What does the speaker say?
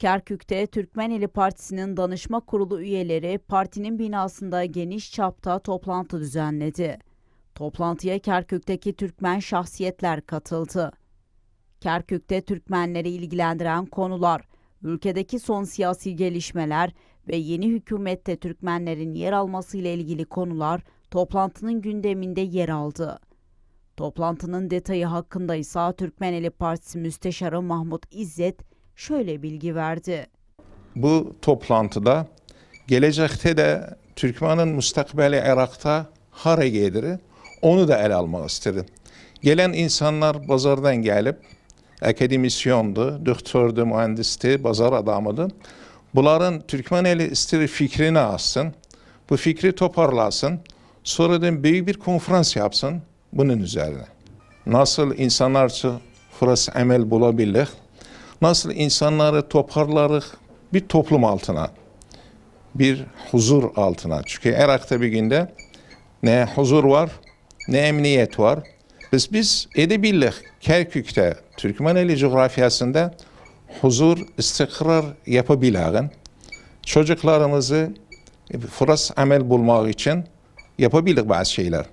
Kerkük'te Türkmeneli Partisi'nin danışma kurulu üyeleri partinin binasında geniş çapta toplantı düzenledi. Toplantıya Kerkük'teki Türkmen şahsiyetler katıldı. Kerkük'te Türkmenleri ilgilendiren konular, ülkedeki son siyasi gelişmeler ve yeni hükümette Türkmenlerin yer alması ile ilgili konular toplantının gündeminde yer aldı. Toplantının detayı hakkında ise Türkmeneli Partisi Müsteşarı Mahmut İzzet şöyle bilgi verdi. Bu toplantıda gelecekte de Türkmen'in müstakbeli Irak'ta hara gelir, onu da ele almak istedim. Gelen insanlar pazardan gelip akademisyondu, doktordu, mühendisti, pazar adamıydı. Bunların Türkmeneli istiri fikrini alsın, bu fikri toparlasın, sonradan büyük bir konferans yapsın bunun üzerine. Nasıl insanlar için fırsat emel bulabilir, nasıl insanları toparlarız bir toplum altına, bir huzur altına. Çünkü Irak'ta bir günde ne huzur var, ne emniyet var. Biz biz edebildik Kerkük'te, Türkmeneli coğrafyasında huzur, istikrar yapabilen çocuklarımızı fırsat amel bulmak için yapabildik bazı şeyler.